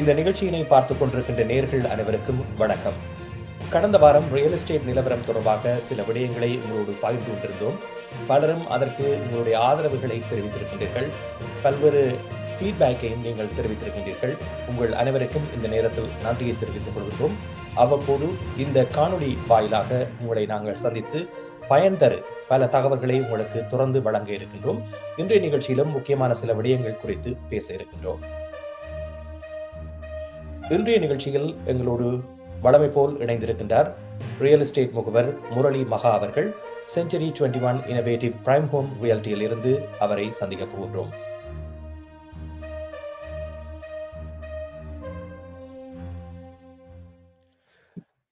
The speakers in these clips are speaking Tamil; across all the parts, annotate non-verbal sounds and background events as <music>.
இந்த நிகழ்ச்சியினை பார்த்துக் கொண்டிருக்கின்ற நேர்கள் அனைவருக்கும் வணக்கம். கடந்த வாரம் ரியல் எஸ்டேட் நிலவரம் தொடர்பாக சில விடயங்களை உங்களோடு பகிர்ந்து கொண்டிருந்தோம். பலரும் அதற்கு உங்களுடைய ஆதரவுகளை தெரிவித்திருக்கின்றீர்கள். பல்வேறு ஃபீட்பேக்கையும் நீங்கள் தெரிவித்திருக்கின்றீர்கள். உங்கள் அனைவருக்கும் இந்த நேரத்தில் நன்றியை தெரிவித்துக் கொள்கின்றோம். அவ்வப்போது இந்த காணொளி வாயிலாக உங்களை நாங்கள் சந்தித்து பயன் தரு பல தகவல்களை உங்களுக்கு தொடர்ந்து வழங்க இருக்கின்றோம். இன்றைய நிகழ்ச்சியிலும் முக்கியமான சில விடயங்கள் குறித்து பேச இருக்கின்றோம். இன்றைய நிகழ்ச்சியில் எங்களோடு வளமை போல் இணைந்திருக்கின்றார் ரியல் எஸ்டேட் முகவர் முரளி மகா அவர்கள் century twenty one innovative prime home ரியாலிட்டியில் இருந்து அவரை சந்திக்க போகின்றோம்.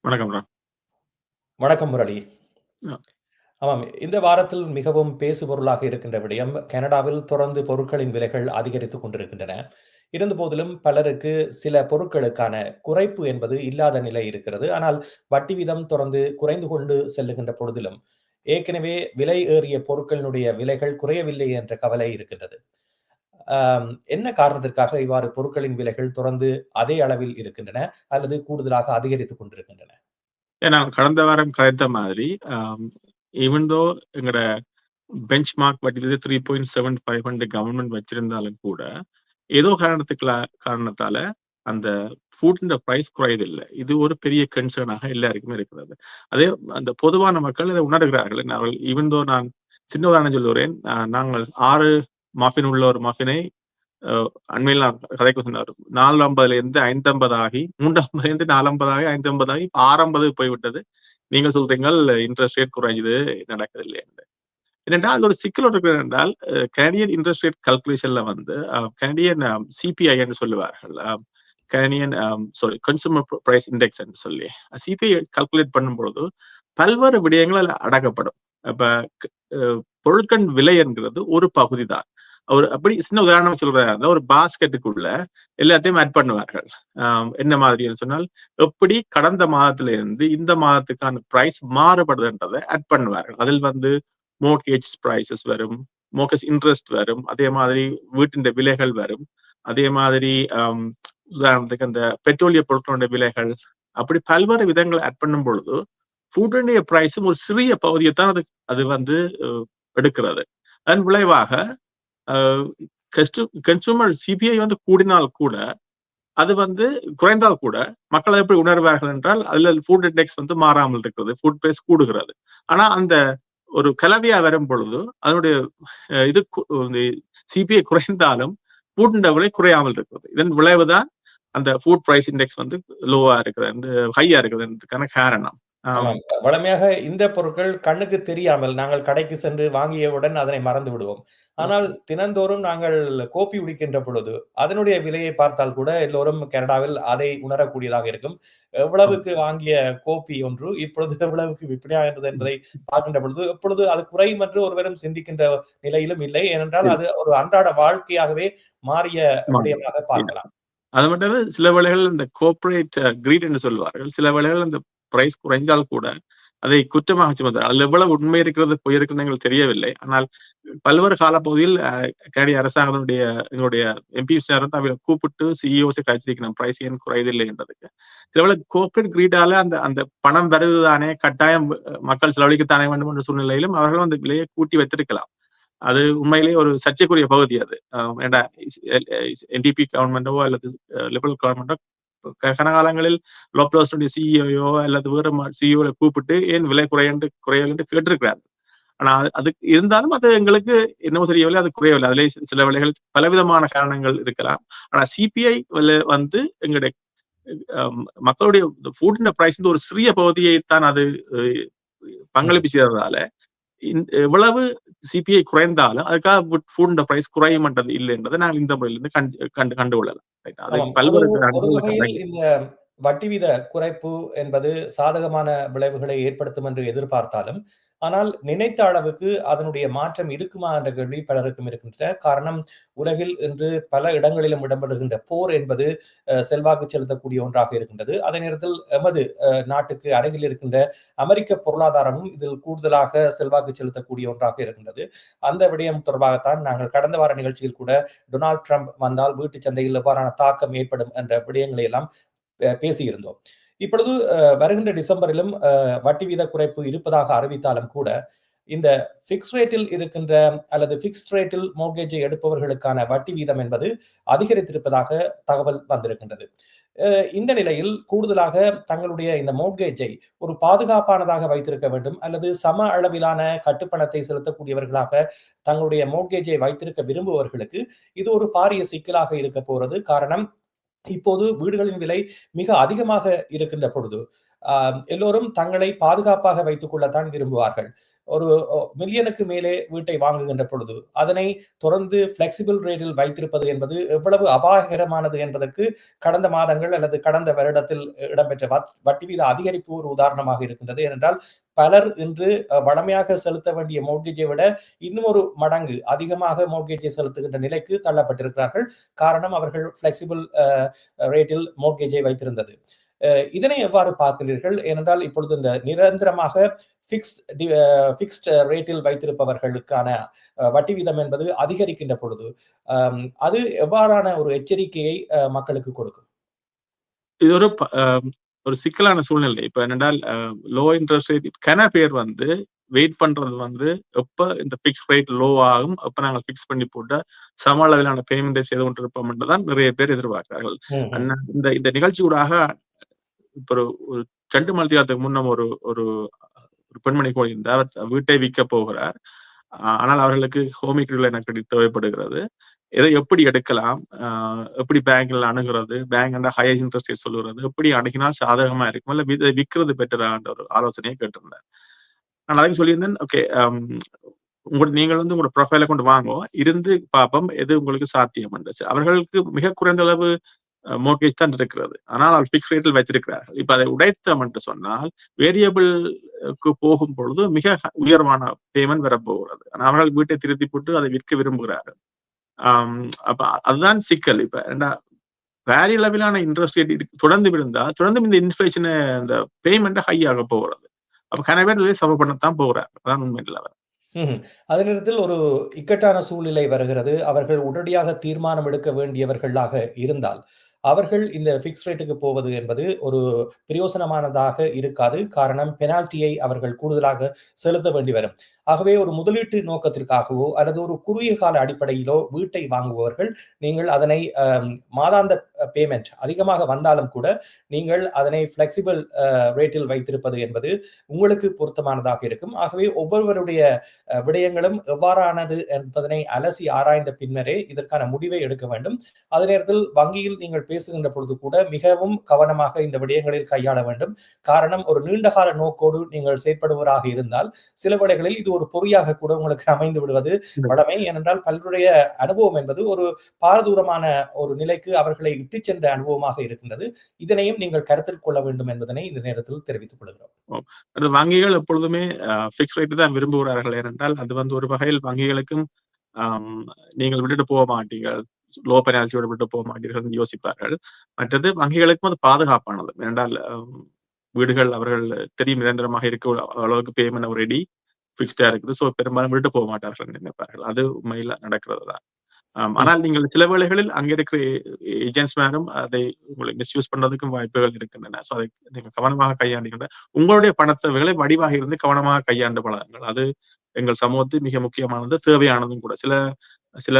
வணக்கம் வணக்கம் முரளி. ஆமாம் இந்த வாரத்தில் மிகவும் பேசுபொருளாக இருக்கின்ற விடயம் கனடாவில் தொடர்ந்து பொருட்களின் விலைகள் அதிகரித்துக் கொண்டிருக்கின்றன. இருந்த போதிலும் பலருக்கு சில பொருட்களுக்கான குறைப்பு என்பது இல்லாத நிலை இருக்கிறது. ஆனால் வட்டி வீதம் தொடர்ந்து குறைந்து கொண்டு செல்லுகின்ற பொழுதிலும் ஏற்கனவே விலை ஏறிய பொருட்களினுடைய விலைகள் குறையவில்லை என்ற கவலை இருக்கின்றது. என்ன காரணத்திற்காக இவ்வாறு பொருட்களின் விலைகள் தொடர்ந்து அதே அளவில் இருக்கின்றன அல்லது கூடுதலாக அதிகரித்துக் கொண்டிருக்கின்றன? ஏன்னா கடந்த வாரம் கலைத்த மாதிரி ஈவன் தோ எங்களோட பெஞ்ச் மார்க் வட்டி three point seven five hundred government வச்சிருந்தாலும் கூட ஏதோ காரணத்துக்கு காரணத்தால அந்த ஃபுட் ப்ரைஸ் குறையதில்லை இது ஒரு பெரிய கன்சர்னாக எல்லாருக்குமே இருக்கிறது. அதே அந்த பொதுவான மக்கள் இதை உணர்கிறார்கள். நாங்கள் ஈவன் தோ நான் சின்ன உதாரணம் சொல்லுகிறேன் நாங்கள் ஆறு மஃபின் உள்ள ஒரு மஃபினை அண்மையில் நான் கதைக்கு சொன்னார். நாலு ஐம்பதுல இருந்து ஐந்தம்பது ஆகி மூன்று ஐம்பதுல இருந்து நாலு ஐம்பதாகி ஐந்து ஆறம்பது ஆறு ஐம்பது போய்விட்டது. நீங்க சொல்றீங்கள் இன்ட்ரெஸ்ட் ரேட் குறைஞ்சது நடக்குது இல்லையா ஏனென்றால் அது ஒரு சிக்கல் இருக்கிறது என்றால் கனடியன் இன்ட்ரெஸ்ட் ரேட் கல்குலேஷன்ல வந்து கனடியன் சிபிஐ என்று சொல்லுவார்கள். Canadian sorry consumer price index என்று சொல்லி. சிபிஐ கல்குலேட் பண்ணும்பொழுது பல்வேறு விடயங்கள் அதில் அடக்கப்படும் அப்ப பொருட்கள் விலை என்கிறது ஒரு பகுதி தான் ஒரு அப்படி சின்ன உதாரணம் சொல்றாங்க ஒரு பாஸ்கெட்டுக்குள்ள எல்லாத்தையும் ஆட் பண்ணுவார்கள். ஆஹ் என்ன மாதிரின்னு சொன்னால் எப்படி கடந்த மாதத்துல இருந்து இந்த மாதத்துக்கான பிரைஸ் மாறுபடுதுன்றதை ஆட் பண்ணுவார்கள். அதில் வந்து மோர்கேஜ் ப்ரைசஸ் வரும் மோர்கேஜ் இன்ட்ரெஸ்ட் வரும் அதே மாதிரி வீட்டின் விலைகள் வரும். அதே மாதிரி உதாரணத்துக்கு அந்த பெட்ரோலிய பொருட்களுடைய விலைகள் அப்படி பல்வேறு விதங்களை ஆட் பண்ணும் பொழுது ஃபுட்டுடைய பிரைஸும் ஒரு சிறிய பகுதியை தான் அது அது வந்து எடுக்கிறது. அதன் விளைவாக கன்சூமர் சிபிஐ வந்து கூடினால் கூட அது வந்து குறைந்தால் கூட மக்கள் எப்படி உணர்வார்கள் என்றால் அதில் ஃபுட் இண்டெக்ஸ் வந்து மாறாமல் இருக்கிறது ஃபுட் பிரைஸ் கூடுகிறது. ஆனா அந்த ஒரு கலவையா வரும் பொழுது அதனுடைய இது சிபிஐ குறைந்தாலும் ஃபுட் விலை குறையாமல் இருக்கிறது. இதன் விளைவுதான் அந்த ஃபுட் பிரைஸ் இண்டெக்ஸ் வந்து லோவா இருக்கிறது ஹையா இருக்கிறதுக்கான காரணம். வளமையாக வழமையாக இந்த பொருட்கள் கண்ணுக்கு தெரியாமல் நாங்கள் கடைக்கு சென்று வாங்கியவுடன் அதனை மறந்து விடுவோம். ஆனால் தினந்தோறும் நாங்கள் கோப்பி குடிக்கின்ற பொழுது அதனுடைய விலையை பார்த்தால் கூட எல்லோரும் கனடாவில் அதை உணரக்கூடியதாக இருக்கும். எவ்வளவுக்கு வாங்கிய கோப்பி ஒன்று இப்பொழுது எவ்வளவுக்கு விற்பனையாகிறது என்பதை பார்க்கின்ற பொழுது எப்பொழுது அது குறையும் என்று ஒருவரும் சிந்திக்கின்ற நிலையிலும் இல்லை. ஏனென்றால் அது ஒரு அன்றாட வாழ்க்கையாகவே மாறிய விடயமாக பார்க்கலாம். அது மட்டும் சில வேளைகள் இந்த கோஆபரேட் கிரீட் என்று சொல்வார்கள் சில வேளைகள் அந்த பிரைஸ் குறைஞ்சால் கூட அதை குற்றமாக சுமத்தார் அதுல எவ்வளவு உண்மை இருக்கிறது பொய் இருக்கிறது எங்களுக்கு தெரியவில்லை ஆனால் பல்வேறு காலப்பகுதியில் கனடிய அரசாங்கத்தினுடைய எங்களுடைய எம்பி அவரை கூப்பிட்டு சிஇஓஸை கழிச்சிருக்கணும் பிரைஸ் ஏன் குறையதில்லை என்றதுக்கு சில வேளை கிரீடால அந்த அந்த பணம் வருதுதானே கட்டாயம் மக்கள் செலவழிக்கத்தானே வேண்டும் என்ற சூழ்நிலையிலும் அவர்களும் அந்த விலையை கூட்டி வைத்திருக்கலாம் அது உண்மையிலேயே ஒரு சர்ச்சைக்குரிய பகுதி அது ஏண்டா என்டிபி கவர்மெண்டோ அல்லது லிபரல் கவர்மெண்டோ கனகாலங்களில் லோப்லாஸ்டுடைய சிஇஓயோ அல்லது வேறு சிஇஓ கூப்பிட்டு ஏன் விலை குறையண்டு குறையவில்லை கேட்டிருக்கிறார் ஆனா அது- இருந்தாலும் அது எங்களுக்கு என்னவோ தெரியவில்லை அது குறையவில்லை அதிலே சில விலைகள் பலவிதமான காரணங்கள் இருக்கலாம் ஆனா சிபிஐ வந்து எங்களுடைய மக்களுடைய ஃபுட்டின் பிரைஸ் ஒரு சிறிய பகுதியை தான் அது பங்களிப்பு செய்ததால எவ்வளவு சிபிஐ குறைந்தாலும் அதுக்காக ஃபுட் பிரைஸ் குறையமன்றது இல்லை என்றதை நாங்கள் இந்த முறையிலிருந்து கண்டு கண்டு கண்டு கொள்ளலாம். பல்வேறு இந்த வட்டி வீத குறைப்பு என்பது சாதகமான விளைவுகளை ஏற்படுத்தும் என்று எதிர்பார்த்தாலும் ஆனால் நினைத்த அளவுக்கு அதனுடைய மாற்றம் இருக்குமா என்ற கேள்வி பலருக்கும் இருக்கின்றன. காரணம் உலகில் இன்று பல இடங்களிலும் இடம்பெறுகின்ற போர் என்பது செல்வாக்கு செலுத்தக்கூடிய ஒன்றாக இருக்கின்றது. அதே நேரத்தில் எமது நாட்டுக்கு அருகில் இருக்கின்ற அமெரிக்க பொருளாதாரமும் இதில் கூடுதலாக செல்வாக்கு செலுத்தக்கூடிய ஒன்றாக இருக்கின்றது. அந்த விடயம் தொடர்பாகத்தான் நாங்கள் கடந்த வார நிகழ்ச்சியில் கூட டொனால்ட் ட்ரம்ப் வந்தால் வீட்டு சந்தையில் எவ்வாறான தாக்கம் ஏற்படும் என்ற விடயங்களை எல்லாம் பேசியிருந்தோம். இப்பொழுது வருகின்ற டிசம்பரிலும் வட்டி வீத குறைப்பு இருப்பதாக அறிவித்தாலும் கூட இந்த பிக்ஸ் ரேட்டில் இருக்கின்ற அல்லது பிக்ஸ்ட் ரேட்டில் மோர்கேஜை எடுப்பவர்களுக்கான வட்டி வீதம் என்பது அதிகரித்திருப்பதாக தகவல் வந்திருக்கின்றது. இந்த நிலையில் கூடுதலாக தங்களுடைய இந்த மோர்கேஜை ஒரு பாதுகாப்பானதாக வைத்திருக்க வேண்டும் அல்லது சம அளவிலான கட்டுப்பணத்தை செலுத்தக்கூடியவர்களாக தங்களுடைய மோர்கேஜை வைத்திருக்க விரும்புபவர்களுக்கு இது ஒரு பாரிய சிக்கலாக இருக்க போறது. காரணம் இப்போது வீடுகளின் விலை மிக அதிகமாக இருக்கின்ற பொழுது ஆஹ், எல்லோரும் தங்களை பாதுகாப்பாக வைத்துக் கொள்ளத்தான் விரும்புவார்கள். ஒரு மில்லியனுக்கு மேலே வீட்டை வாங்குகின்ற பொழுது அதனை தொடர்ந்து பிளெக்சிபிள் ரேட்டில் வைத்திருப்பது என்பது எவ்வளவு அபாயகரமானது என்பதற்கு கடந்த மாதங்கள் அல்லது கடந்த வருடத்தில் இடம்பெற்ற வட்- வட்டி வீத அதிகரிப்பு ஒரு உதாரணமாக இருக்கின்றது. ஏனென்றால் பலர் இன்று வடமையாக செலுத்த வேண்டிய மோட்கேஜை விட இன்னும் ஒரு மடங்கு அதிகமாக மோட்கேஜை செலுத்துகின்ற நிலைக்கு தள்ளப்பட்டிருக்கிறார்கள். காரணம் அவர்கள் பிளெக்சிபிள் ரேட்டில் மோட்கேஜை வைத்திருந்தது. இதனை எவ்வாறு பார்க்கிறீர்கள்? ஏனென்றால் இப்பொழுது இந்த நிரந்தரமாக ஃபிக்ஸ்ட் ஃபிக்ஸ்ட் ரேட்டில் வைத்திருப்பவர்களுக்கான அஹ், வட்டி வீதம் என்பது அதிகரிக்கின்ற பொழுது அம், அது எவ்வாறான ஒரு எச்சரிக்கையை அஹ், மக்களுக்கு கொடுக்கும்? இது ஒரு ஆஹ் ஒரு சிக்கலான சூழ்நிலை. இப்ப என்னென்றால் லோ இன்ட்ரெஸ்ட் ரேட் கன பேர் வந்து வெயிட் பண்றது வந்து எப்ப இந்த பிக்ஸ் ரேட் லோ ஆகும் அப்ப நாங்க பிக்ஸ் பண்ணி போட்ட சம அளவிலான பேமெண்ட்டை செய்து கொண்டிருப்போம் என்றுதான் நிறைய பேர் எதிர்பார்க்கிறார்கள். இந்த இந்த நிகழ்ச்சியூடாக இப்ப ஒரு ஒரு ரெண்டு மணித்தியாலத்துக்கு முன்னம் ஒரு ஒரு ஒரு பெண்மணி கூறியிருந்தார் வீட்டை விற்க போகிறார். ஆனால் அவர்களுக்கு ஹோம் என கிரெடிட் தேவைப்படுகிறது. இதை எப்படி எடுக்கலாம்? ஆஹ் எப்படி பேங்க்ல அணுகிறது? பேங்க் ஹையர் இன்ட்ரெஸ்ட் ரேட் சொல்லுறது எப்படி அணுகினால் சாதகமா இருக்கும்? இல்ல இதை விற்கிறது பெட்டரான்ற ஒரு ஆலோசனையை கேட்டிருந்தேன் நான் அதையும் சொல்லியிருந்தேன். ஓகே um, உங்களோட நீங்கள் வந்து உங்களோட ப்ரொஃபைலை கொண்டு வாங்குவோம் இருந்து பார்ப்போம் எது உங்களுக்கு சாத்தியம் அவர்களுக்கு மிக குறைந்த அளவு மோர்கேஜ் தான் இருக்கிறது ஆனால் அவர் பிக்ஸ் ரேட்டில் வைத்திருக்கிறார்கள். இப்ப அதை உடைத்தோம் என்று சொன்னால் வேரியபிளுக்கு போகும் பொழுது மிக உயர்வான பேமெண்ட் வரப்போகிறது. ஆனால் அவர்கள் வீட்டை திருத்தி போட்டு அதை விற்க விரும்புகிறார்கள். அப்ப அதுதான் சிக்கல். இப்ப ஏண்டா வேற அளவிலான இன்ட்ரெஸ்ட் ரேட் தொடர்ந்து விழுந்தா தொடர்ந்து இந்த இன்ஃபிளேஷன் இந்த பேமெண்ட் ஹை ஆக போகிறது. அப்ப கன பேர் சம பண்ணத்தான் போகிறார் அதான் உண்மை நிலவரம் அதே நேரத்தில் ஒரு இக்கட்டான சூழ்நிலை வருகிறது. அவர்கள் உடனடியாக தீர்மானம் எடுக்க வேண்டியவர்களாக இருந்தால். அவர்கள் இந்த பிக்ஸ் ரேட்டுக்கு போவது என்பது ஒரு பிரயோசனமானதாக இருக்காது. காரணம் பெனால்ட்டியை அவர்கள் கூடுதலாக செலுத்த வேண்டி வரும். ஆகவே ஒரு முதலீட்டு நோக்கத்திற்காகவோ அல்லது ஒரு குறுகிய கால அடிப்படையிலோ வீட்டை வாங்குபவர்கள் நீங்கள் அதனை மாதாந்த பேமெண்ட் அதிகமாக வந்தாலும் கூட நீங்கள் அதனை பிளெக்சிபிள் ரேட்டில் வைத்திருப்பது என்பது உங்களுக்கு பொருத்தமானதாக இருக்கும். ஆகவே ஒவ்வொருவருடைய விடயங்களும் எவ்வாறானது என்பதனை அலசி ஆராய்ந்த பின்னரே இதற்கான முடிவை எடுக்க வேண்டும். அதே நேரத்தில் வங்கியில் நீங்கள் பேசுகின்ற பொழுது கூட மிகவும் கவனமாக இந்த விடயங்களில் கையாள வேண்டும். காரணம் ஒரு நீண்டகால நோக்கோடு நீங்கள் செயற்படுவராக இருந்தால் சில விடைகளில் இது ஒரு பொறியாக கூட உங்களுக்கு அமைந்து விடுவது வடமை ஏனென்றால் பலருடைய அனுபவம் என்பது ஒரு பாரதூரமான ஒரு நிலைக்கு அவர்களை இட்டுச் சென்ற அனுபவமாக இருக்கின்றது. இதனையும் நீங்கள் கருத்தில் கொள்ள வேண்டும் என்பதனை இந்த நேரத்தில் தெரிவித்துக் கொள்கிறோம். வங்கிகள் எப்பொழுதுமே பிக்ஸ் ரேட் தான் விரும்புகிறார்கள் ஏனென்றால் அது வந்து ஒரு வகையில் வங்கிகளுக்கும் நீங்கள் விட்டுட்டு போக மாட்டீங்க லோ பெனால்ட்டியோட விட்டு போக மாட்டீர்கள் யோசிப்பார்கள். மற்றது வங்கிகளுக்கும் அது பாதுகாப்பானது. ஏனென்றால் வீடுகள் அவர்கள் தெரியும் நிரந்தரமாக இருக்க அளவுக்கு பேமெண்ட் ரெடி பிக்ஸ்டா இருக்குது. ஸோ பெரும்பாலும் விட்டு போக மாட்டார்கள் நினைப்பார்கள். அது உண்மையில நடக்கிறது தான் ஆனால் நீங்கள் சில வேளைகளில் அங்க இருக்கிற ஏஜென்ட்ஸ் மேனும் அதை உங்களை மிஸ்யூஸ் பண்றதுக்கும் வாய்ப்புகள் இருக்கின்றன. ஸோ அதை நீங்க கவனமாக கையாண்டுகின்ற உங்களுடைய பணத்தேவைகளை வடிவாக இருந்து கவனமாக கையாண்டு பழகுங்கள் அது எங்கள் சமூகத்தில் மிக முக்கியமானது தேவையானதும் கூட. சில சில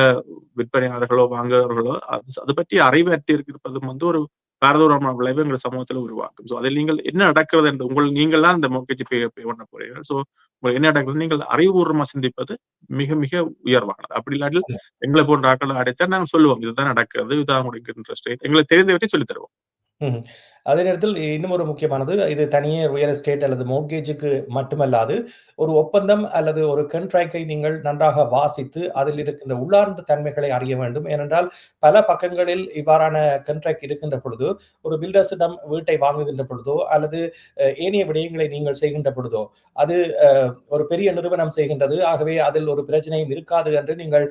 விற்பனையாளர்களோ வாங்குறவர்களோ அது அது பற்றி அறிவற்றி இருப்பதும் வந்து ஒரு பாரதூரமான விளைவு எங்கள் சமூகத்தில் உருவாக்கும். ஸோ அதில் நீங்கள் என்ன நடக்கிறது என்று உங்கள் நீங்கள் தான் இந்த மோக்கேஜ் பே பே பண்ண போறீர்கள். ஸோ உங்களுக்கு என்ன நடக்கிறது? நீங்கள் அறிவுபூர்வமா சிந்திப்பது மிக மிக உயர்வானது. அப்படி இல்லாட்டில் எங்களை போன்ற ஆட்களை அடைத்தா நாங்கள் சொல்லுவோம் இதுதான் நடக்கிறது இதுதான் உங்களுக்கு இன்ட்ரெஸ்ட் எங்களுக்கு தெரிந்தவற்றை சொல்லித் தருவோம். அதே நேரத்தில் இன்னும் ஒரு முக்கியமானது, இது தனியே ரியல் எஸ்டேட் அல்லது மோர்கேஜுக்கு மட்டுமல்லாது, ஒரு ஒப்பந்தம் அல்லது ஒரு கண்ட்ராக்டை நீங்கள் நன்றாக வாசித்து, அதில் இருக்கின்ற உள்ளார்ந்த தன்மைகளை அறிய வேண்டும். ஏனென்றால், பல பக்கங்களில் இவ்வாறான கண்ட்ராக்ட் இருக்கின்ற பொழுது, ஒரு பில்டர்ஸிடம் வீட்டை வாங்குகின்ற பொழுதோ, அல்லது ஏனைய விடயங்களை நீங்கள் செய்கின்ற பொழுதோ, அது ஒரு பெரிய நிறுவனம் செய்கின்றது. ஆகவே அதில் ஒரு பிரச்சனையும் இருக்காது என்று நீங்கள்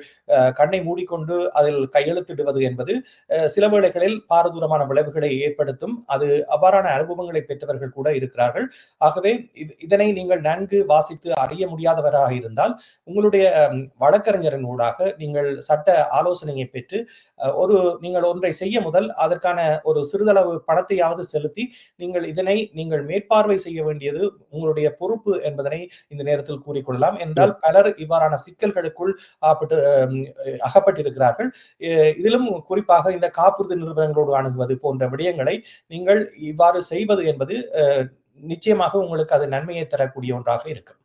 கண்ணை மூடிக்கொண்டு அதில் கையெழுத்திடுவது என்பது, சில வேளைகளில் பாரதூரமான விளைவுகளை ஏற்படுத்தும். அது அவ்வாறான அனுபவங்களை பெற்றவர்கள் கூட இருக்கிறார்கள். ஆகவே இதனை நீங்கள் நன்கு வாசித்து அறிய முடியாதவராக இருந்தால், உங்களுடைய வழக்கறிஞரின் ஊடாக நீங்கள் சட்ட ஆலோசனையை பெற்று, ஒரு நீங்கள் ஒன்றை செய்ய முதல் அதற்கான ஒரு சிறிதளவு பணத்தையாவது செலுத்தி, நீங்கள் இதனை நீங்கள் மேற்பார்வை செய்ய வேண்டியது உங்களுடைய பொறுப்பு என்பதனை இந்த நேரத்தில் கூறிக்கொள்ளலாம். என்றால் பலர் இவ்வாறான சிக்கல்களுக்குள் அகப்பட்டிருக்கிறார்கள். இதிலும் குறிப்பாக இந்த காப்புறுதி நிறுவனங்களோடு அணுகுவது போன்ற விடயங்களை நீங்கள் இவ்வாறு செய்வது என்பது நிச்சயமாக உங்களுக்கு அது நன்மையை தரக்கூடிய ஒன்றாக இருக்கும்.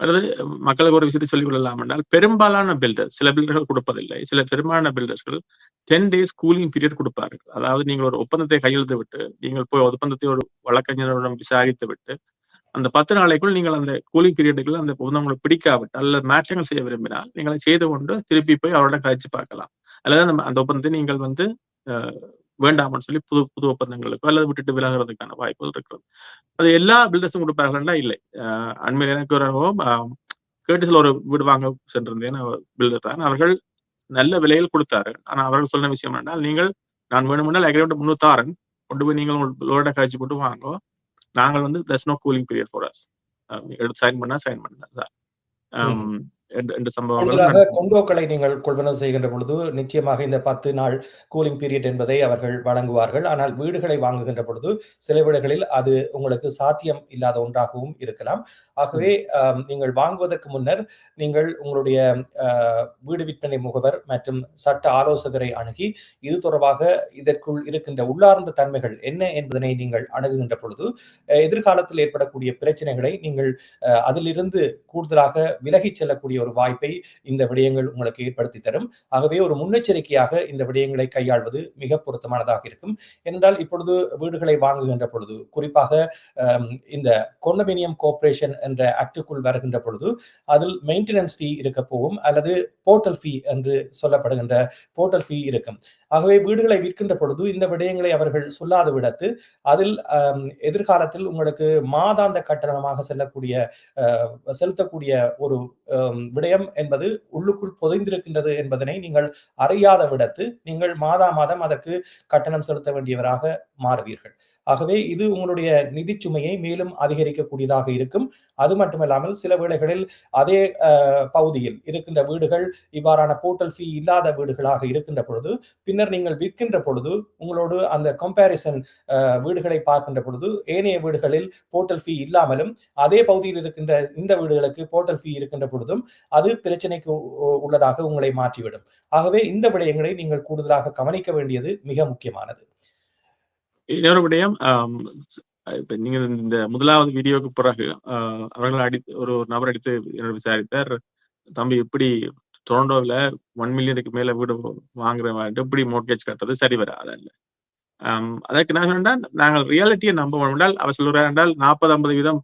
அல்லது மக்களுக்கு ஒரு விஷயத்தை சொல்லிக் கொள்ளலாம் என்றால், பெரும்பாலான பில்டர் சில பில்டர்கள் கொடுப்பதில்லை. சில பெரும்பாலான பில்டர்கள் 10 டேஸ் கூலிங் பீரியட் கொடுப்பார்கள். அதாவது நீங்கள் ஒரு ஒப்பந்தத்தை கையெழுத்து விட்டு, நீங்கள் போய் ஒப்பந்தத்தை ஒரு வழக்கறிஞரிடம் விசாரித்து விட்டு, அந்த 10 நாளைக்குள் நீங்கள் அந்த கூலிங் பீரியடுக்குள்ள அந்த உங்களுக்கு பிடிக்காவிட்டால், அல்லது மாற்றங்கள் செய்ய விரும்பினால், நீங்கள் செய்து கொண்டு திருப்பி போய் அவரோட கழிச்சு பார்க்கலாம். அல்லது அந்த அந்த ஒப்பந்தத்தை நீங்கள் வந்து வேண்டாம்னு சொல்லி புது புது ஒப்பந்தங்களுக்கோ அல்லது விட்டுட்டு விலகிறதுக்கான வாய்ப்புகள் இருக்கிறது. அது எல்லா பில்டர்ஸும் கொடுப்பார்கள்னா இல்லை. அண்மையில் எனக்கு ஒரு அனுபவம் ஒரு வீடு வாங்க சென்றிருந்தேன். பில்டர் தான். அவர்கள் நல்ல விலையில் கொடுத்தாரு. ஆனா அவர்கள் சொன்ன விஷயம் என்னன்னா, நீங்கள் நான் வேணுமென்றால் அக்ரிமெண்ட் முன்னூறு கொண்டு போய் நீங்கள் உங்களோட காய்ச்சி போட்டு வாங்கோ. நாங்கள் வந்து thus no cooling period for us. எடுத்து சைன் பண்ணா சைன் பண்ணா என்று சம்பவங்கள். கொண்டோக்களை நீங்கள் கொள்வனவு செய்கின்ற பொழுது, நிச்சயமாக இந்த 10 நாள் கூலிங் பீரியட் என்பதை அவர்கள் வழங்குவார்கள். ஆனால் வீடுகளை வாங்குகின்ற பொழுது, சில வேளைகளில் அது உங்களுக்கு சாத்தியம் இல்லாத ஒன்றாகவும் இருக்கலாம். ஆகவே நீங்கள் வாங்குவதற்கு முன்னர், நீங்கள் உங்களுடைய வீடு விற்பனை முகவர் மற்றும் சட்ட ஆலோசகரை அணுகி, இது தொடர்பாக இதற்குள் இருக்கின்ற உள்ளார்ந்த தன்மைகள் என்ன என்பதனை நீங்கள் அணுகுகின்ற பொழுது, எதிர்காலத்தில் ஏற்படக்கூடிய பிரச்சனைகளை நீங்கள் அதிலிருந்து கூடுதலாக விலகிச் செல்லக்கூடிய ஒரு வாய்ப்பை இந்த விடயங்கள் உங்களுக்கு ஏற்படுத்தி தரும். ஆகவே ஒரு முன்னெச்சரிக்கையாக இந்த விடயங்களை கையாள்வது மிக பொருத்தமானதாக இருக்கும். என்றால் இப்பொழுது வீடுகளை வாங்குகின்ற பொழுது, குறிப்பாக இந்த கொண்டமினியம் கோஆபரேஷன் என்ற ஆக்டுக்குள் வருகின்ற பொழுது, அதில் மெயின்டெனன்ஸ் ஃபீ இருக்க போகும் அல்லது போர்ட்டல் ஃபீ என்று சொல்லப்படுகின்ற போர்ட்டல் ஃபீ இருக்கும். ஆகவே வீடுகளை விற்கின்ற பொழுது இந்த விடயங்களை அவர்கள் சொல்லாத விடத்து, அதில் எதிர்காலத்தில் உங்களுக்கு மாதாந்த கட்டணமாக செல்லக்கூடிய செலுத்தக்கூடிய ஒரு விடயம் என்பது உள்ளுக்குள் புதைந்திருக்கின்றது என்பதனை நீங்கள் அறியாத விடத்து, நீங்கள் மாதா மாதம் அதற்கு கட்டணம் செலுத்த வேண்டியவராக மாறுவீர்கள். ஆகவே இது உங்களுடைய நிதிச் சுமையை மேலும் அதிகரிக்கக்கூடியதாக இருக்கும். அது மட்டுமல்லாமல் சில வேளைகளில் அதே பகுதியில் இருக்கின்ற வீடுகள் இவ்வாறான போர்ட்டல் ஃபீ இல்லாத வீடுகளாக இருக்கின்ற பொழுது, பின்னர் நீங்கள் விற்கின்ற பொழுது, உங்களோடு அந்த கம்பேரிசன் வீடுகளை பார்க்கின்ற பொழுது, ஏனைய வீடுகளில் போர்ட்டல் ஃபீ இல்லாமலும், அதே பகுதியில் இருக்கின்ற இந்த வீடுகளுக்கு போர்ட்டல் ஃபீ இருக்கின்ற பொழுதும், அது பிரச்சனைக்கு உ உள்ளதாக உங்களை மாற்றிவிடும். ஆகவே இந்த விடயங்களை நீங்கள் கூடுதலாக கவனிக்க வேண்டியது மிக முக்கியமானது. இன்னொரு விடயம், அம் இப்ப நீங்க இந்த முதலாவது வீடியோவுக்கு பிறகு, அவர்கள் அடித்து ஒரு ஒரு நபர் அடித்து என்னோட விசாரித்தார். "தம்பி எப்படி டொரண்டோவில 1,000,000க்கு மேல வீடு வாங்குறவன் எப்படி மோர்ட்கேஜ் கட்டுறது சரி வராதல்ல அம் அதற்கு நான் சொன்னேன், "நாங்கள் ரியாலிட்டியை நம்ப வேண்டால் என்றால், அவர் சொல்கிறார் என்றால் 40, 50%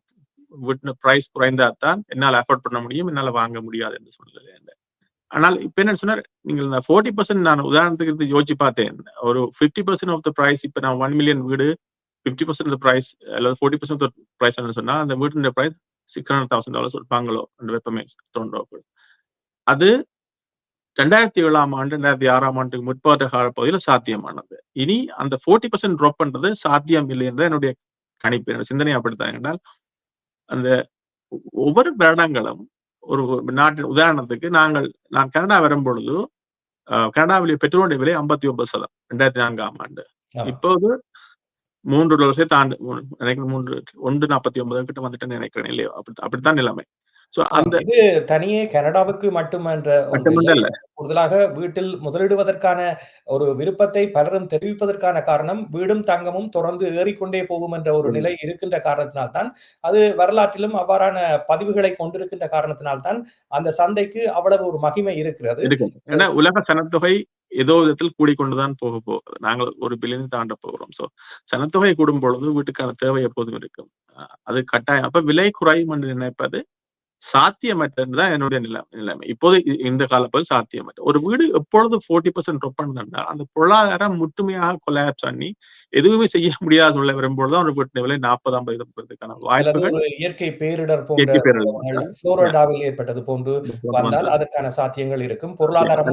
வீட்டு ப்ரைஸ் குறைந்தால் தான் என்னால் அஃபோர்ட் பண்ண முடியும். என்னால் வாங்க முடியாது என்று சொல்லல." ஆனால் இப்ப என்ன சொன்னார் நீங்கள் நான் ஃபோர்ட்டி பர்சன்ட் நான் உதாரணத்துக்கு யோசிச்சு பார்த்தேன். ஒரு fifty percent of the price இப்போ நான் ஒன் மில்லியன் வீடு ஃபிஃப்டி பர்சன்ட் ப்ரைஸ் அல்லது ஃபோர்ட்டி பர்சன்ட் ப்ரைஸ் சொன்னா அந்த வீட்டினுடைய price six hundred thousand dollars கொடுப்பாங்களோ அந்த வெப்பமே தோன்றோ அது ரெண்டாயிரத்தி ஏழாம் ஆண்டு ரெண்டாயிரத்தி ஆறாம் ஆண்டுக்கு முற்பாட்டு கால பகுதியில் சாத்தியமானது. இனி அந்த ஃபோர்ட்டி பர்சன்ட் ட்ராப் பண்றது சாத்தியம் இல்லை என்ற என்னுடைய கணிப்பு என்னோட சிந்தனை அப்படித்தான். என்றால் அந்த ஒவ்வொரு வருடங்களும் ஒரு நாட்டின் உதாரணத்துக்கு நாங்கள் நான் கனடா வரும்பொழுது, அ கனடாவிலே பெட்ரோலுடைய விலை 59% 2004ஆம் ஆண்டு. ஆமா. இப்போது $3 தாண்டு நினைக்கிறேன் 3 1.49 கிட்ட வந்துட்டேன்னு நினைக்கிறேன் இல்லையோ? அப்படி அப்படித்தான் நிலைமை. அந்த இது தனியே கனடாவுக்கு மட்டுமென்ற. கூடுதலாக வீட்டில் முதலிடுவதற்கான ஒரு விருப்பத்தை பலரும் தெரிவிப்பதற்கான காரணம், வீடும் தங்கமும் தொடர்ந்து ஏறிக்கொண்டே போகும் என்ற ஒரு. நிலை இருக்கின்ற காரணத்தினால் தான், அது வரலாற்றிலும் அவ்வாறான பதிவுகளை கொண்டிருக்கின்ற காரணத்தினால் தான், அந்த சந்தைக்கு அவ்வளவு ஒரு மகிமை இருக்கிறது. ஏன்னா உலக சனத்தொகை ஏதோ விதத்தில் கூடிக்கொண்டுதான் போக போகிறது நாங்கள் ஒரு பில்லியன் தாண்ட போகிறோம் சோ சனத்தொகை கூடும் பொழுது வீட்டுக்கான தேவை எப்போதும் இருக்கும் அது கட்டாயம் அப்ப விலை குறையும் என்று நினைப்பது சாத்தியமற்றதுதான் என்னுடைய நிலை நிலைமை. இப்போது இந்த காலப்போது சாத்தியமற்ற ஒரு வீடு எப்பொழுது ஃபோர்ட்டி பர்சன்ட் ட்ராப் அந்த பொருளாதாரம் முற்றுமையாக கொலாப்ஸ் பண்ணி எதுவுமே செய்ய முடியாத உள்ள வரும்பொழுது ஒரு வீட்டு விலை நாற்பது ஐம்பது இருப்பதற்கான வாய்ப்புகள். இயற்கை பேரிடர் போன்ற புளோரிடாவில் ஏற்பட்டது போன்று வந்தால் அதற்கான சாத்தியங்கள் இருக்கும். பொருளாதாரம்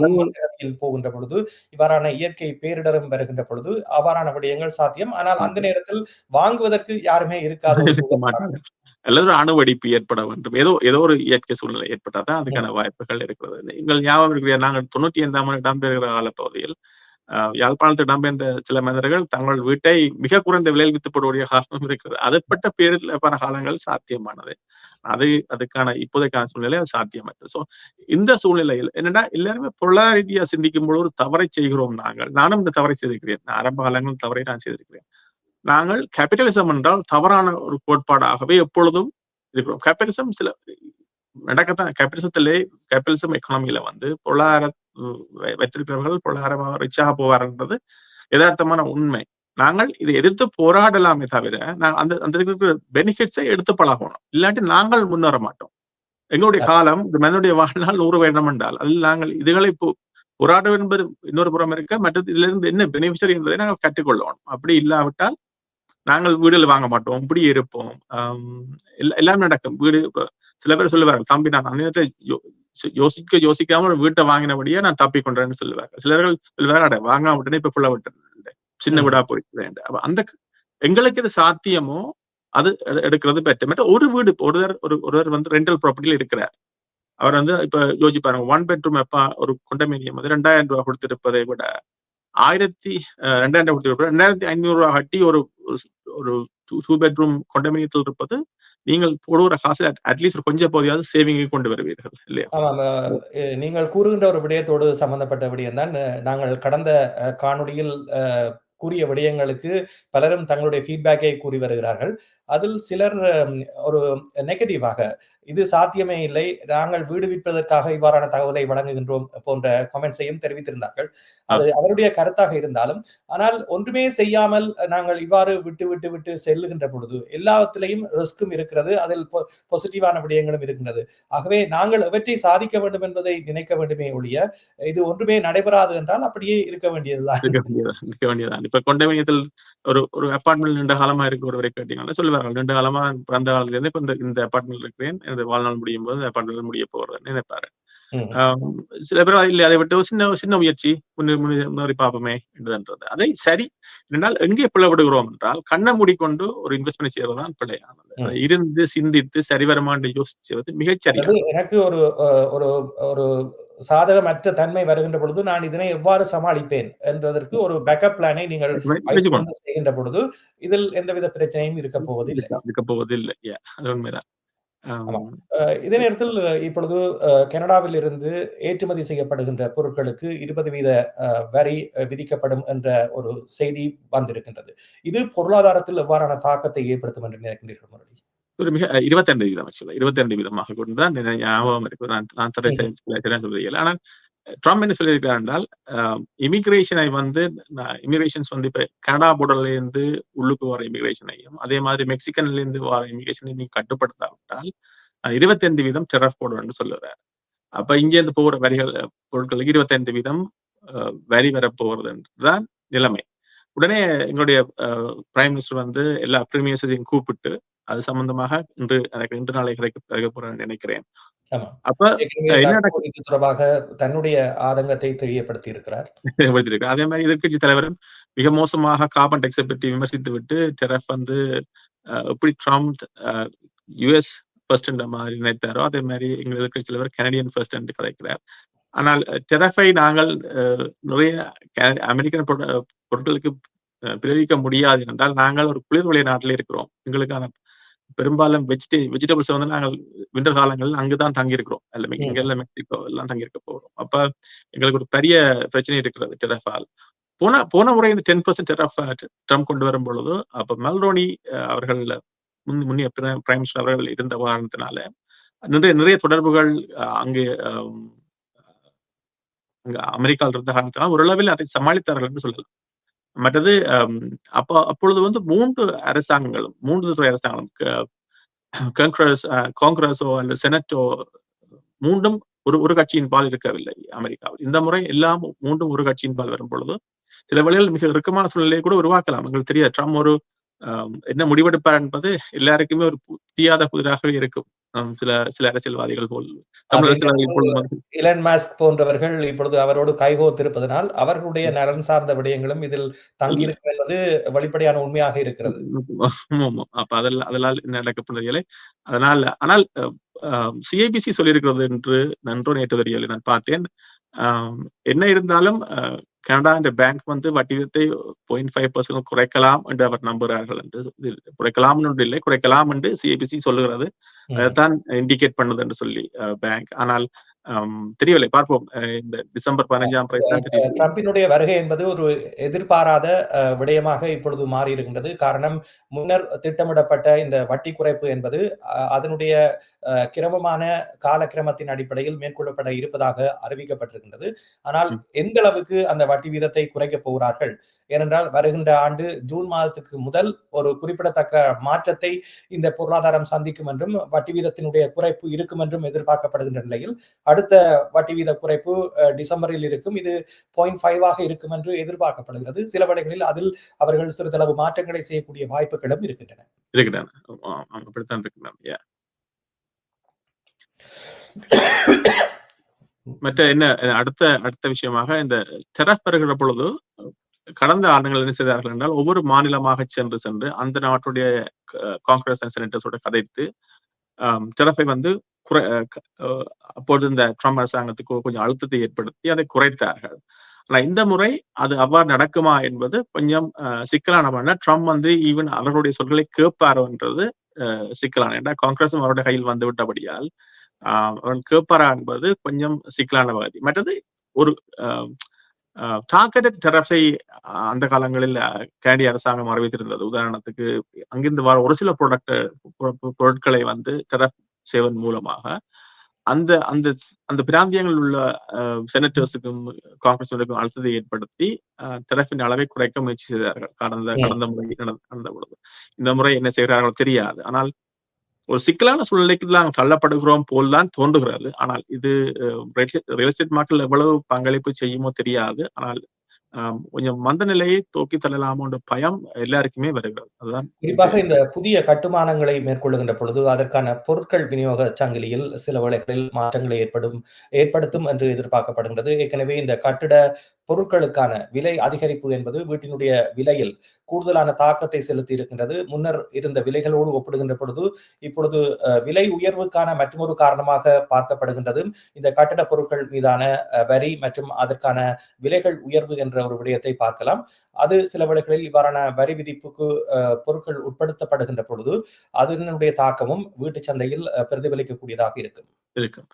போகின்ற பொழுது இவ்வாறான இயற்கை பேரிடரும் வருகின்ற பொழுது அவ்வாறான விடயங்கள் சாத்தியம். ஆனால் அந்த நேரத்தில் வாங்குவதற்கு யாருமே இருக்காத அல்லது ஒரு அணு வெடிப்பு ஏற்பட வேண்டும். ஏதோ ஏதோ ஒரு இயற்கை சூழ்நிலை ஏற்பட்டால் தான் அதுக்கான வாய்ப்புகள் இருக்கிறது. நீங்கள் ஞாபகம் இருக்கிற நாங்கள் தொண்ணூற்றி ஐந்தாம் ஆண்டு இடம்பெறுகிற காலப்பகுதியில் ஆஹ், யாழ்ப்பாணத்தில் இடம்பெயர்ந்த சில மனிதர்கள் தங்கள் வீட்டை மிக குறைந்த விலையில் வித்துப்படக்கூடிய காரணம் இருக்கிறது. அதுப்பட்ட பேரில் பல காலங்கள் சாத்தியமானது. அது அதுக்கான இப்போதைக்கான சூழ்நிலை அது சாத்தியமற்றது. சோ இந்த சூழ்நிலையில் என்னன்னா எல்லாருமே பொருளாதார ரீதியா சிந்திக்கும் பொழுது ஒரு தவறை செய்கிறோம் நாங்கள். நானும் இந்த தவறை செய்திருக்கிறேன். ஆரம்ப காலங்களில் தவறை நான் செய்திருக்கிறேன். நாங்கள் கேபிட்டலிசம் என்றால் தவறான ஒரு கோட்பாடாகவே எப்பொழுதும் இருக்கிறோம். கேபிட்டலிசம் சில நடக்கத்தான் கேபிட்டலிசத்திலே கேபிட்டலிசம் எக்கானமியில வந்து பொருளாதார வைத்திருக்கிறவர்கள் பொருளாதாரமாக ரிச்சாக போவார்ன்றது யதார்த்தமான உண்மை. நாங்கள் இதை எதிர்த்து போராடலாமே தவிர நான் அந்த அந்த பெனிஃபிட்ஸை எடுத்து பழகணும். இல்லாட்டி நாங்கள் முன்னேற மாட்டோம். எங்களுடைய காலம் இந்த மனிதனுடைய வாழ்நாள் நூறு வேண்டாம் என்றால் அதில் நாங்கள் இதுகளை போ- போராடுவது என்பது இன்னொரு புறம் இருக்க மற்றது இதுல இருந்து என்ன பெனிஃபிஷரி என்பதை நாங்கள் கற்றுக்கொள்ளணும். அப்படி இல்லாவிட்டால் நாங்கள் வீடுகள் வாங்க மாட்டோம் இப்படி இருப்போம். எல்லாம் நடக்கும். வீடு சில பேர் சொல்லுவார்கள் தம்பி நான் அந்த நேரத்தை யோ- சி- யோசிக்க யோசிக்காம வீட்டை வாங்கினபடியே நான் தப்பி கொண்டேன்னு சொல்லுவார்கள். சிலர்கள் சொல்லுவாங்க "அட, வாங்காம விட்டேனே இப்ப புள்ள விட்டு சின்ன. வீடா போயிட்டு அப்ப அந்த எங்களுக்கு இது சாத்தியமோ அது எடு- எடுக்கிறது பெட்டர் மற்ற ஒரு வீடு ஒருவர் ஒரு ஒருவர் வந்து ரெண்டல் ப்ராப்பர்ட்டில இருக்கிறார். அவர் வந்து இப்ப யோசிச்சு பாருங்க ஒன் பெட்ரூம் எப்ப ஒரு கொண்டமேனியம் வந்து ரெண்டாயிரம் ரூபாய் கொடுத்திருப்பதை விட ஆயிரத்தி ரெண்டாயிரம் கொடுத்திருப்பது ரெண்டாயிரத்தி ஐநூறு ரூபாய் கட்டி ஒரு ஒரு- டூ பெட்ரூம் கொண்டமேனியத்தில் இருப்பது நீங்கள் போடுகிற காசு அட்லீஸ்ட் கொஞ்சம் போதையாவது சேவிங்கை கொண்டு வருவீர்கள் இல்லையா? நீங்கள் கூறுகின்ற ஒரு விடயத்தோடு சம்பந்தப்பட்ட விடயம்தான் தான். நாங்கள் கடந்த காணொலியில் காணொளியில் அஹ், கூறிய விடயங்களுக்கு பலரும் தங்களுடைய ஃபீட்பேக்கை கூறி வருகிறார்கள். அதில் சிலர் ஒரு நெகட்டிவாக இது சாத்தியமே இல்லை. நாங்கள் வீடு விற்பதற்காக இவ்வாறான தகவலை வழங்குகின்றோம் போன்ற கமெண்ட்ஸையும் தெரிவித்திருந்தார்கள். அது அவருடைய கருத்தாக இருந்தாலும் ஆனால் ஒன்றுமே செய்யாமல் நாங்கள் இவ்வாறு விட்டு விட்டு விட்டு செல்லுகின்ற பொழுது எல்லாத்திலையும் ரிஸ்க்கும் இருக்கிறது. அதில் பாசிட்டிவான விடயங்களும் இருக்கின்றது. ஆகவே நாங்கள் எவற்றை சாதிக்க வேண்டும் என்பதை நினைக்க வேண்டுமே ஒழிய இது ஒன்றுமே நடைபெறாது என்றால் அப்படியே இருக்க வேண்டியதுதான். இருக்க வேண்டியதான் இப்ப கொண்டமேனியத்தில் ஒரு ஒரு அபார்ட்மெண்ட் நீண்ட காலமா இருக்கு ஒருவரை கேட்டீங்கன்னா சொல்லுவார்கள். நீண்ட காலமா பிறந்த காலத்துல இருந்து இப்ப இந்த அபார்ட்மெண்ட் இருக்கிறேன் எனது வாழ்நாள் முடியும் போது இந்த அபார்ட்மெண்ட் முடிய போறேன்னு நினைப்பாரு. சில பேர் இல்லை அதை விட்டு சின்ன சின்ன முயற்சி முன்னே முன்னேறி பார்ப்போமே என்றுன்றது அதை சரி என்றால் எங்கே பிள்ளை விடுகிறோம் என்றால் கண்ணை மூடிக்கொண்டு ஒரு இன்வெஸ்ட்மெண்ட் செய்வதுதான் பிள்ளையானது இருந்து சிந்தித்து சரிவரமாண்டு யோசிச்சது மிகச்சரியா அதாவது எனக்கு ஒரு ஒரு ஒரு சாதகமற்ற தன்மை வருகின்ற பொழுது நான் இதனை எவ்வாறு சமாளிப்பேன் என்பதற்கு ஒரு பேக்கப் பிளானை நீங்கள் செய்கின்ற பொழுது இதில் எந்தவித பிரச்சனையும் இருக்க போவதில்லை. இருக்க போவதில்லை. அது உண்மைதான். ஆமா. ஆம், அஹ், இதே நேரத்தில் இப்பொழுது அஹ், கனடாவில் இருந்து ஏற்றுமதி செய்யப்படுகின்ற பொருட்களுக்கு இருபது வீத அஹ், வரி அஹ், விதிக்கப்படும் என்ற ஒரு செய்தி வந்திருக்கின்றது. இது பொருளாதாரத்தில் எவ்வாறான தாக்கத்தை ஏற்படுத்தும் என்று நினைக்கின்றீர்கள் முரளி? ஒரு மிக இருபத்தி ரெண்டு வீதம் ஆக்சுவலா இருபத்தி ரெண்டு வீதமாக கொண்டு தான் ஞாபகம் இருக்கு. நான் நான் சரி சொல்றீங்க ஆனால் ட்ரம்ப் என்ன சொல்லியிருக்கிறார் என்றால் இமிகிரேஷனை வந்து இமிகிரேஷன்ஸ் வந்து இப்போ கனடா borderல இருந்து உள்ளுக்கு வர இமிகிரேஷனையும் அதே மாதிரி மெக்சிகன்ல இருந்து வர இமிகிரேஷனையும் நீங்க கட்டுப்படுத்தாவிட்டால் இருபத்தைந்து வீதம் டெரஃப் போடுவேன்னு சொல்லுறாரு. அப்ப இங்க இருந்து போகிற வரிகள் பொருட்களுக்கு இருபத்தைந்து வீதம் வரி வரப்போகிறது என்றுதான் நிலைமை. உடனே எங்களுடைய பிரைம் மினிஸ்டர் வந்து எல்லா பிரீமியர்ஸையும் கூப்பிட்டு அது சம்பந்தமாக இன்று எனக்கு இன்று நாளை போறேன்னு நினைக்கிறேன். அப்ப இது தொடர்பாக தன்னுடைய ஆதங்கத்தை தெரியப்படுத்தி இருக்கிறார். <laughs> அதே மாதிரி எதிர்க்கட்சி தலைவரும் மிக மோசமாக கார்பன் டெக்ஸை பற்றி விமர்சித்து விட்டு டெரஃப் வந்து எப்படி ட்ரம்ப் யுஎஸ் ஃபர்ஸ்ட் மாதிரி நினைத்தாரோ அதே மாதிரி எங்கள் எதிர்க்கட்சி தலைவர் கனடியன் ஃபர்ஸ்ட் என்று கதைக்கிறார். ஆனால் டெரஃபை நாங்கள் நிறைய கன- அமெரிக்கன் பொருட்க- பொருட்களுக்கு பிரயோகிக்க முடியாது என்றால் நாங்கள் ஒரு குளிர் விளைய நாட்டில் இருக்கிறோம். எங்களுக்கான பெரும்பாலும் வெஜிடே வெஜிடபிள்ஸ் வந்து நாங்கள் விண்டர் காலங்களில் அங்குதான் தங்கியிருக்கிறோம். எல்லாமே. இங்க எல்லாம் மெக்சிகோ எல்லாம் தங்கியிருக்க போறோம். அப்ப எங்களுக்கு ஒரு பெரிய பிரச்சனை இருக்கிறது டெரஃபால் போன போன முறை இந்த டென் பர்சன்ட் டெரஃப் ட்ரம்ப் கொண்டு வரும் பொழுது அப்ப மெல்ரோனி அவர்கள் முன் முன்னிய பிரைம் மினிஸ்டர் அவர்கள் இருந்த காரணத்தினால நிறைய நிறைய தொடர்புகள் அங்கே அங்க அமெரிக்காவில் இருந்த காரணத்தினால் ஓரளவில் அதை சமாளித்தார்கள் என்று சொல்லலாம். மற்றது அம், அப்போ அப்பொழுது வந்து மூன்று அரசாங்கங்களும் மூன்று துறை அரசாங்கம் காங்கிரஸ் காங்கிரஸோ அல்ல செனட்டோ மூன்றும் ஒரு ஒரு கட்சியின் பால் இருக்கவில்லை அமெரிக்காவில். இந்த முறை எல்லாம் மூன்றும் ஒரு கட்சியின் பால் வரும் பொழுது சில வழிகள் மிக இறுக்கமான சூழ்நிலையை கூட உருவாக்கலாம். எங்களுக்கு தெரியாது. ட்ரம்ப் ஒரு என்ன முடிவெடுப்பார் என்பது எல்லாருக்குமே ஒரு புரியாத புதிராகவே இருக்கும். சில சில அரசியல்வாதிகள் போல் இலன் மாஸ்க் போன்றவர்கள் இப்பொழுது அவரோடு கைகோத்திருப்பதனால் அவர்களுடைய நலன் சார்ந்த விடயங்களும் இதில் தங்கியிருக்கும் என்பது வெளிப்படையான உண்மையாக இருக்கிறது. அப்ப என்ன நடக்கப்படும் தெரியலை அதனால் ஆனால் சிஐபிசி சொல்லியிருக்கிறது என்று நன்றோ நேற்று தெரியலை நான் பார்த்தேன். என்ன இருந்தாலும் கனடா என்ற பேங்க் வந்து வட்டி வீதத்தை பாயிண்ட் ஃபைவ் பர்சன்ட் குறைக்கலாம் என்று அவர் நம்புகிறார்கள் என்று குறைக்கலாம் என்று இல்லை குறைக்கலாம் என்று சிஐபிசி சொல்லுகிறது. அதைத்தான் இண்டிகேட் பண்ணுது என்று சொல்லி பேங்க் ஆனால் தெரியவில்லை. பார்ப்போம். இந்த டிசம்பர் பதினஞ்சாம் ட்ரம்பினுடைய வருகை என்பது ஒரு எதிர்பாராத விடயமாக இப்பொழுது மாறி இருக்கின்றது காரணம் முன்னர் திட்டமிடப்பட்ட இந்த வட்டி குறைப்பு என்பது அதனுடைய கிரமமான காலக்கிரமத்தின் அடிப்படையில் மேற்கொள்ளப்பட இருப்பதாக அறிவிக்கப்பட்டிருக்கின்றது. ஆனால். எந்த அளவுக்கு அந்த வட்டி வீதத்தை குறைக்கப் போகிறார்கள்? ஏனென்றால் வருகின்ற ஆண்டு ஜூன் மாதத்துக்கு முதல் ஒரு குறிப்பிடத்தக்க மாற்றத்தை இந்த பொருளாதாரம் சந்திக்கும் என்றும் வட்டி வீதத்தினுடைய குறைப்பு இருக்கும் என்றும் எதிர்பார்க்கப்படுகின்ற நிலையில் அடுத்த வட்டி வீத குறைப்பு டிசம்பரில் இருக்கும். இது பாயிண்ட் ஃபைவாக இருக்கும் என்று எதிர்பார்க்கப்படுகிறது. சில வேளைகளில் அதில் அவர்கள் சிறிதளவு மாற்றங்களை செய்யக்கூடிய வாய்ப்புகளும் இருக்கின்றன. ஆமா, அப்படித்தான் இருக்கிறான் Yeah. மற்ற என்ன அடுத்த அடுத்த விஷயமாக இந்த டெரப் வருகிற பொழுது கடந்த ஆண்டுகள் என்ன செய்தார்கள் என்றால் ஒவ்வொரு மாநிலமாக சென்று சென்று அந்த நாட்டுடைய காங்கிரஸ் அண்ட் செனட்டர்ஸோட கதைத்து டெரப்பை வந்து குறை அப்போது இந்த ட்ரம்ப் அரசாங்கத்துக்கு கொஞ்சம் அழுத்தத்தை ஏற்படுத்தி அதை குறைத்தார்கள். ஆனா இந்த முறை அது அவ்வாறு நடக்குமா என்பது கொஞ்சம் அஹ், சிக்கலான ட்ரம்ப் வந்து ஈவன் அவர்களுடைய சொல்களை கேட்பாரோன்றது அஹ், சிக்கலான. ஏன்னா காங்கிரஸும் அவருடைய கையில் வந்து விட்டபடியால் அவன் கேட்பாரா என்பது கொஞ்சம் சிக்கலான பகுதி. மற்றது ஒரு டார்கெட்டட் டெரப்ஸை அந்த காலங்களில் கனடிய அரசாங்கம் அறிவித்திருந்தது. உதாரணத்துக்கு அங்கிருந்து வர ஒரு சில ப்ராடக்ட் பொருட்களை வந்து டெரப் செய்வதன் மூலமாக அந்த அந்த அந்த பிராந்தியங்களில் உள்ள செனட்டர்ஸுக்கும் காங்கிரஸுக்கும் அழுத்தத்தை ஏற்படுத்தி டெரஃபின் அளவை குறைக்க முயற்சி செய்தார்கள். கடந்த. கடந்த முறை நடந்த பொழுது. இந்த முறை என்ன செய்கிறார்கள் தெரியாது. ஆனால் ஒரு சிக்கலான சூழ்நிலைக்கு தான் தள்ளப்படுகிறோம் போல் தான் தோன்றுகிறது. ஆனால் இது ரியல் எஸ்டேட் மார்க்கெட்ல எவ்வளவு பங்களிப்பு செய்யுமோ தெரியாது. ஆனால் கொஞ்சம் மந்த நிலையை தூக்கி தள்ளலாமோன்ற பயம் எல்லாருக்குமே வருகிறது. அதுதான் குறிப்பாக இந்த புதிய கட்டுமானங்களை மேற்கொள்ளுகின்ற பொழுது அதற்கான பொருட்கள் விநியோக சங்கிலியில் சில வேளைகளில் மாற்றங்களை ஏற்படும் ஏற்படுத்தும் என்று எதிர்பார்க்கப்படுகின்றது. ஏற்கனவே இந்த கட்டிட பொருட்களுக்கான விலை அதிகரிப்பு என்பது வீட்டினுடைய விலையில் கூடுதலான தாக்கத்தை செலுத்தி இருக்கின்றது முன்னர் இருந்த விலைகளோடு ஒப்பிடுகின்ற பொழுது இப்பொழுது விலை உயர்வுக்கான மற்றொரு காரணமாக பார்க்கப்படுகின்றது. இந்த கட்டிட பொருட்கள் மீதான வரி மற்றும் அதற்கான விலைகள் உயர்வு என்ற ஒரு விடயத்தை பார்க்கலாம். அது சில வேளைகளில் இவ்வாறான வரி விதிப்புக்கு பொருட்கள் உட்படுத்தப்படுகின்ற பொழுது அதனுடைய தாக்கமும் வீட்டு சந்தையில் பிரதிபலிக்கக்கூடியதாக இருக்கும். இருக்கும்.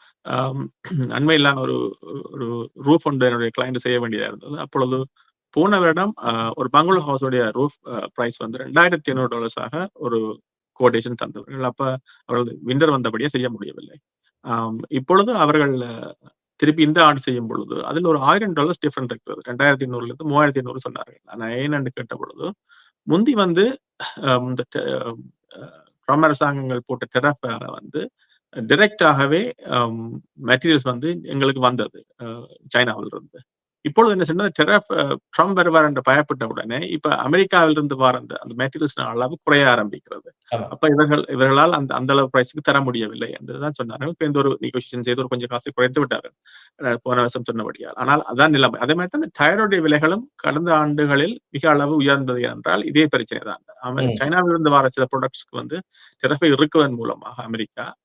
அண்மையில் நான் ஒரு ஒரு ரூஃப் ஒன்று என்னுடைய கிளைண்ட் செய்ய வேண்டியதா இருந்தது. அப்பொழுது போன வருடம் ஆஹ், ஒரு பங்களோ ஹவுஸோடைய ரூஃப் பிரைஸ் வந்து ரெண்டாயிரத்தி ஐநூறு டாலர்ஸாக ஒரு கோட்டேஷன் தந்தவர்கள். அப்ப அவர்கள் விண்டர் வந்தபடியே செய்ய முடியவில்லை. இப்பொழுது அவர்கள் திருப்பி இந்த ஆண்டு செய்யும் பொழுது அதில் ஒரு ஆயிரம் டாலர்ஸ் டிஃபரெண்ட் இருக்கிறது ரெண்டாயிரத்தி ஐநூறுல இருந்து மூவாயிரத்தி ஐநூறு சொன்னார்கள். நான் ஏன்னு கேட்ட பொழுது முந்தி வந்து ஆஹ், இந்த ட்ரம் அரசாங்கங்கள் போட்ட டெரஃப் வந்து டிரெக்டாகவே மெட்டீரியல்ஸ் வந்து எங்களுக்கு வந்தது சைனாவிலிருந்து. இருந்து இப்பொழுது என்ன சொன்னா ட்ரம்ப் வருவார் என்று பயப்பட்ட உடனே இப்ப அமெரிக்காவில் இருந்து வர அந்த அந்த மெட்டீரியல்ஸ் அளவு குறைய ஆரம்பிக்கிறது. அப்ப இவர்கள் இவர்களால் அந்த அந்த அளவு பிரைஸுக்கு தர முடியவில்லை என்றுதான் சொன்னார்கள். இப்ப இந்த ஒரு நெகோசியேஷன் செய்து ஒரு கொஞ்சம் காசை குறைத்து விட்டார்கள். போன வருஷம் சொன்னபடியால். ஆனால் அதான் நிலைமை. அதே மாதிரி தான் டயருடைய விலைகளும் கடந்த ஆண்டுகளில் மிக அளவு உயர்ந்தது என்றால் இதே பிரச்சனை தான். அமெ- ம். சைனாவில் இருந்து வர சில ப்ராடக்ட்ஸ்க்கு வந்து டெரஃபை இருக்குவதன் மூலமாக அமெரிக்கா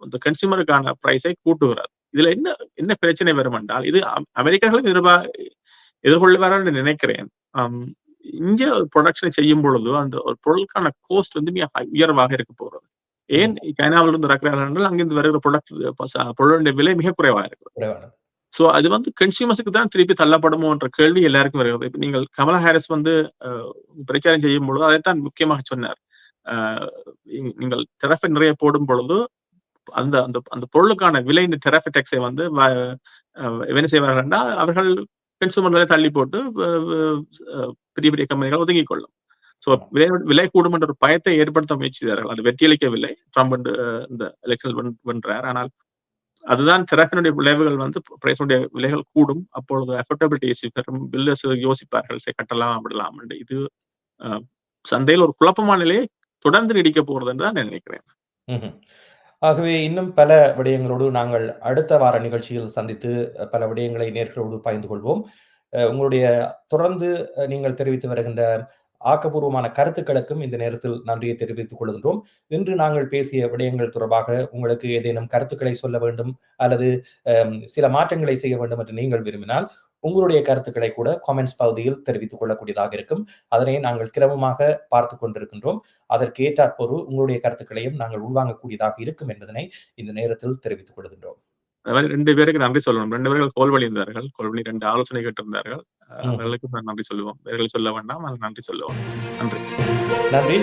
இந்த கன்சியூமருக்கான பிரைஸை கூட்டுகிறார். இதுல என்ன என்ன பிரச்சனை வரும் என்றால் இது அம்- அமெரிக்கர்களும் எதிர்பா எதிர்கொள்வார் என்று நினைக்கிறேன். இங்க ப்ரொடக்ஷனை செய்யும் பொழுது அந்த ஒரு பொருளுக்கான கோஸ்ட் வந்து மிக உயர்வாக இருக்க போகிறது. ஏன் சைனாவில் இருந்து இறக்குறார்கள் என்றால் அங்கிருந்து வருகிற ப்ரொடக்ட் பொருளுடைய விலை மிக குறைவாக இருக்கு சோ அது வந்து கன்சியூமர்ஸுக்கு தான் திருப்பி தள்ளப்படுமோ என்ற கேள்வி எல்லாருக்கும் வருகிறது. இப்ப நீங்கள் கமலா ஹாரிஸ் வந்து பிரச்சாரம் செய்யும் பொழுது அதைத்தான் முக்கியமாக சொன்னார். நீங்கள் டெரஃபை நிறைய போடும் பொழுது அந்த அந்த அந்த பொருளுக்கான விலை இந்த டெரஃபி டேக்ஸை வந்து என்ன செய்வார்கள்னா அவர்கள் கன்சூமர்களை தள்ளி போட்டு பெரிய பெரிய கம்பெனிகள் ஒதுங்கிக் கொள்ளும். ஸோ விலை விலை கூடும் என்ற ஒரு பயத்தை ஏற்படுத்த முயற்சி செய்தார்கள் அது வெற்றியளிக்கவில்லை ட்ரம்ப் இந்த எலெக்ஷன் வென்றார். ஆனால் அதுதான் திறப்பினுடைய விளைவுகள் வந்து பிரைஸுடைய விலைகள் கூடும். அப்பொழுது அஃபோர்டபிலிட்டி பெறும். பில்லர்ஸ் யோசிப்பார்கள் சரி கட்டலாம் விடலாம். இது அஹ், சந்தையில் ஒரு குழப்பமான நிலையை தொடர்ந்து நீடிக்க போறது என்று தான் நான் நினைக்கிறேன். ஆகவே இன்னும் பல விடயங்களோடு நாங்கள் அடுத்த வார நிகழ்ச்சியில் சந்தித்து பல விடயங்களை நேர்களோடு பகிர்ந்து கொள்வோம். அஹ், உங்களுடைய தொடர்ந்து அஹ், நீங்கள் தெரிவித்து வருகின்ற ஆக்கப்பூர்வமான கருத்துக்களுக்கும் இந்த நேரத்தில் நன்றியை தெரிவித்துக் கொள்கின்றோம். இன்று நாங்கள் பேசிய விடயங்கள் தொடர்பாக உங்களுக்கு ஏதேனும் கருத்துக்களை சொல்ல வேண்டும் அல்லது சில மாற்றங்களை செய்ய வேண்டும் என்று நீங்கள் விரும்பினால் உங்களுடைய கருத்துக்களை கூட காமெண்ட்ஸ் பகுதியில் தெரிவித்துக் கொள்ளக்கூடியதாக இருக்கும். அதனை நாங்கள் கிரமமாக பார்த்துக் கொண்டிருக்கின்றோம். அதற்கு ஏற்றாற்போறு உங்களுடைய கருத்துக்களையும் நாங்கள் உள்வாங்கக்கூடியதாக இருக்கும் என்பதனை இந்த நேரத்தில் தெரிவித்துக் கொள்கின்றோம். 2 பேருக்கு நன்றி சொல்லணும். 2 பேர்கள் கோல் பண்ணியிருந்தார்கள். கோல் பண்ணி 2 ஆலோசனை கேட்டிருந்தார்கள். அவர்களுக்கு நான் நன்றி சொல்லுவோம். வேர்கள் சொல்ல வேண்டாம். நன்றி சொல்லுவோம். நன்றி. நன்றி.